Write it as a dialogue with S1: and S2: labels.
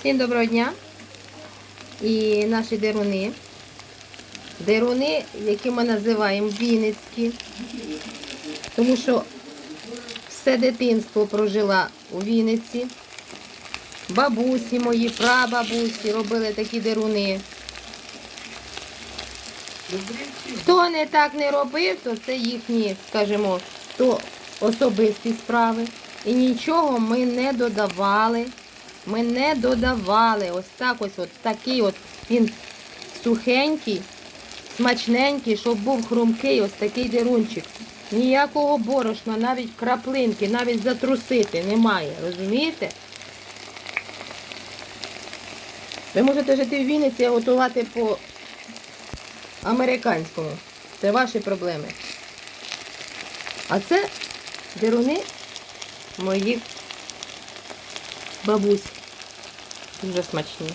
S1: Всім доброго дня. І наші деруни. Деруни, які ми називаємо Вінницькі. Тому що все дитинство прожила у Вінниці. Бабусі мої, прабабусі робили такі деруни. Хто не так не робив, то це їхні, скажімо, то особисті справи. І нічого ми не додавали. Ми не додавали. Ось так ось от такий от він сухенький, смачненький, щоб був хрумкий, ось такий дерунчик. Ніякого борошна, навіть краплинки, навіть затрусити немає. Розумієте? Ви можете жити в Вінниці, а готувати по американському. Це ваші проблеми. А це деруни моїх бабусь. Дуже смачні.